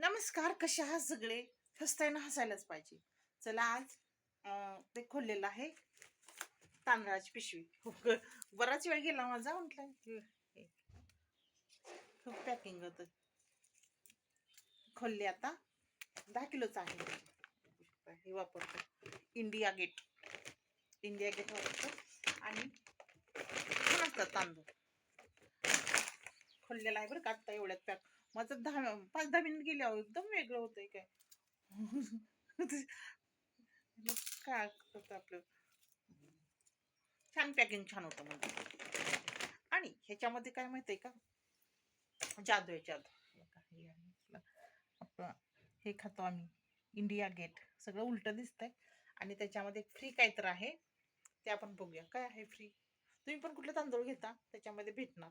नमस्कार कसे आहात सगळे? हसताना हसायलाच पाहिजे. चला आज ते खोललेलं आहे. तांदळाची पिशवी. हो खूप बराच वेळ गेला माझा म्हटलं. खूप पॅकिंग होत. खोलले आता. दहा किलोच आहे. हे वापरतो. India gate. इंडिया गेट वापरतो. आणि असतात तांदूळ. खोललेला आहे बरं का आत्ता एवढ्यात पॅक माझं दहा पाच दहा मिनिट गेल्यावर एकदम वेगळं होतंय काय? काय होतं आपलं? छान पॅकिंग छान होतं म्हणजे आणि ह्याच्यामध्ये काय माहितीये का? जादू आहे जादू. आहे? आपलं. हे खातो आम्ही इंडिया गेट सगळं उलट दिसतंय. आणि त्याच्यामध्ये फ्री काय तर आहे. ते आपण बघूया. काय आहे फ्री तुम्ही पण कुठलं तांदूळ घेता? त्याच्यामध्ये भेटणार.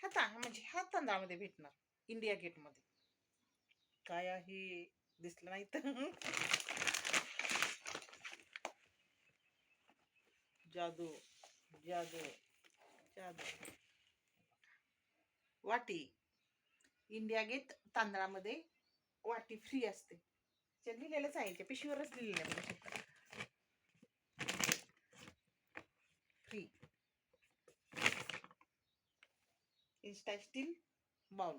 ह्या ता म्हणजे ह्या तांदळामध्ये भेटणार इंडिया गेटमध्ये. काय आहे? दिसलं नाही तर. जादू जादू जादू. वाटी. इंडिया गेट तांदळामध्ये वाटी फ्री असते. लिहिलेलंच आहे त्या पिशवीवरच लिहिलेलं आहे बघू शकता फ्री इंस्टा स्टील बाउल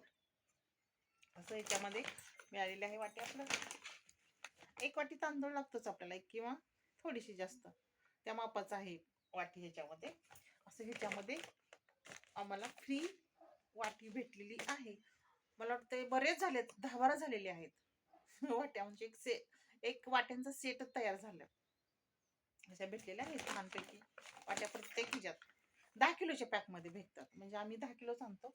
असं याच्यामध्ये मिळालेले आहे वाटी आपलं. एक वाटी तांदूळ लागतोच आपल्याला एक किंवा थोडीशी जास्त. त्या मापाचं आहे वाटी ह्याच्यामध्ये. असं ह्याच्यामध्ये आम्हाला फ्री वाटी भेटलेली आहे. मला वाटतं बरेच झालेत दहा बारा झालेले आहेत. वाट्या म्हणजे एक से एक वाट्यांचा सेट तयार झाला. अशा भेटलेल्या आहेत छानपैकी वाट्या प्रत्येक ह्याच्यात. दहा किलोच्या पॅकमध्ये भेटतात. म्हणजे आम्ही दहा किलोच आणतो.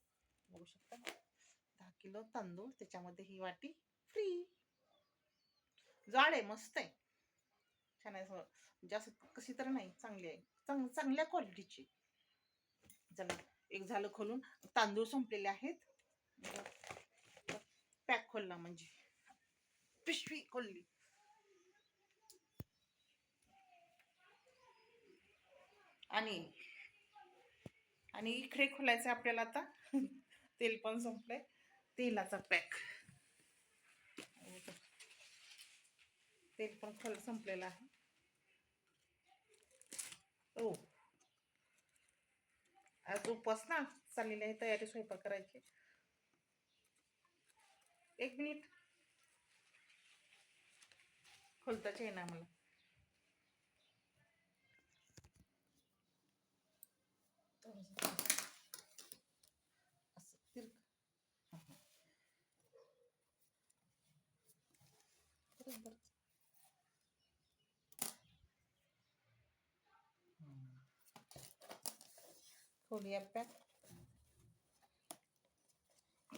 बघू शकता. दहा किलो तांदूळ त्याच्यामध्ये ही वाटी फ्री जाड आहे मस्त आहे. छान आहे जास्त म्हणजे कशी तर नाही चांगली आहे. चांग चांगल्या क्वालिटीची चला एक झालं खोलून. तांदूळ संपलेले आहेत. पॅक खोलला म्हणजे. पिशवी खोलली. आणि आणि इकडे खोलायचं आहे आपल्याला आता. तेल पण संपलंय. तेलाचा पॅक. तेल पण खोल संपलेलं आहे. ओ. आज उपवास ना. चाललेली आहे तयारी स्वयंपाक करायची. एक मिनिट. खोलताच येईना मला. असं तिरक बरोबर पॅक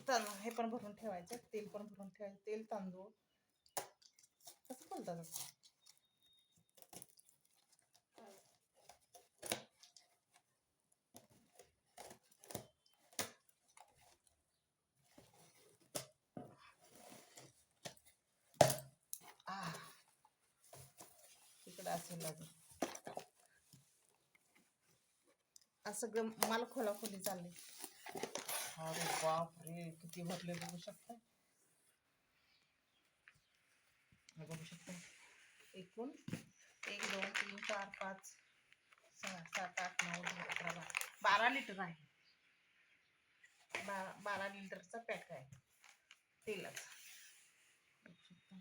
तांदूळ हे पण भरून ठेवायचं. तेल पण भरून ठेवायचं. तेल तांदूळ. कसं बोलतात असेल अजून. आज सगळं मला खोला खोली चालली. अरे बाप रे किती भरले बघू शकता हे बघू शकता एकूण एक दोन तीन चार पाच सहा सात आठ नऊ दहा अकरा बारा. बारा लिटर आहे. बारा बारा लिटरचा पॅक आहे. तेलाचा बघू शकता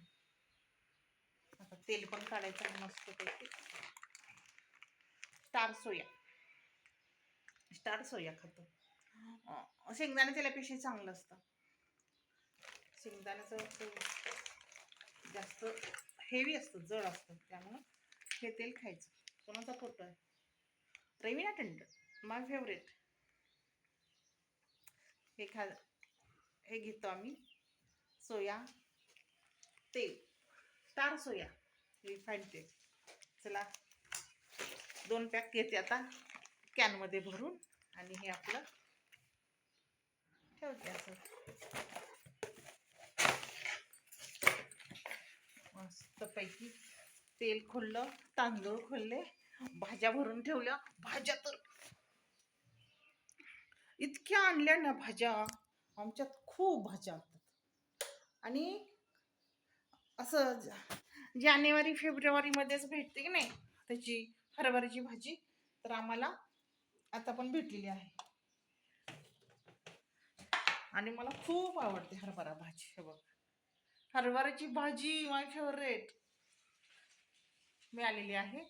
आता तेल पण काढायचं मस्त पैकी स्टार सोया. स्टार सोया खातो. शेंगदाणा तेलापेक्षा चांगलं असतं. शेंगदाण्याचं जास्त हेवी असतं जड असतं. त्यामुळं हे तेल खायचं. कोणाचा फोटो आहे? रवीना टंडन माय फेवरेट हे खा हे घेतो आम्ही. सोया तेल. Star soya. हे तेल चला दोन पॅक घेते आता कॅनमध्ये भरून. आणि हे आपलं ठेवते असं. मस्तपैकी तेल खोललं तांदूळ खोलले भाज्या भरून ठेवल्या. भाज्या तर इतक्या आणल्या ना भाज्या. आमच्यात खूप भाज्या असतात आणि असं जानेवारी फेब्रुवारीमध्येच भेटते की नाही त्याची हरभऱ्याची भाजी? तर आम्हाला आता पण भेटलेली आहे. आणि मला खूप आवडते हरभरा भाजी. हे बघ. हरभऱ्याची भाजी माय फेवरेट मिळालेली आहे.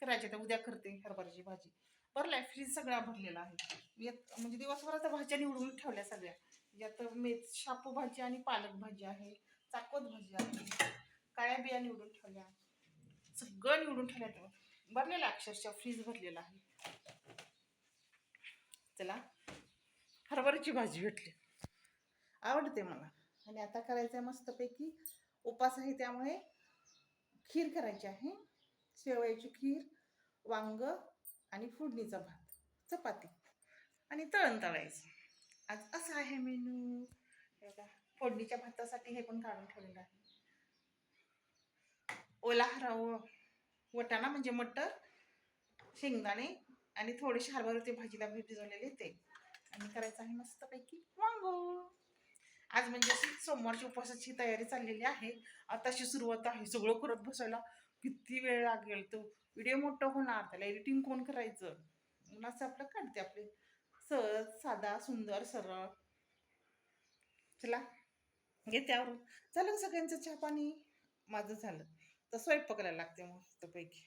करायची तर उद्या करते हरभऱ्याची भाजी. भरलाय फ्रीज सगळा भरलेला आहे. यात म्हणजे दिवसभरात भाज्या निवडून ठेवल्या सगळ्या. यात मेथ शापू भाजी आणि पालक भाजी आहे. चाकवत भाजी काळ्या बिया निवडून ठेवल्या. सगळं निवडून ठेवल्या भरलेलं अक्षरशः फ्रीज भरलेला आहे. चला हरभऱ्याची भाजी भेटली. आवडते मला. आणि आता करायचं आहे मस्तपैकी उपास आहे त्यामुळे खीर करायची आहे. शेवयाची खीर वांग आणि फोडणीचा भात चपाती आणि तळण तळायचं. आज असं आहे मेनू. बघा, फोडणीच्या भातासाठी हे पण काढून ठेवलेलं आहे. ओला हराव वटाणा म्हणजे मटर शेंगदाणे आणि थोडेसे हरभऱ्याचे भाजीला भिजवलेले ते. आणि करायचं आहे मस्तपैकी वांगो. आज म्हणजे अशी सोमवारची उपवासाची तयारी चाललेली आहे. आताशी सुरुवात आहे. सगळं करत बसायला किती वेळ लागेल तो. व्हिडिओ मोठं होणार. त्याला एडिटिंग कोण करायचं? असं आपलं काढते आपले. सहज साधा सुंदर सरळ. चला. घेते आवरून. झालं सगळ्यांचं चहा पाणी. माझं झालं. तर स्वयंपाकाला लागते मग त्यापैकी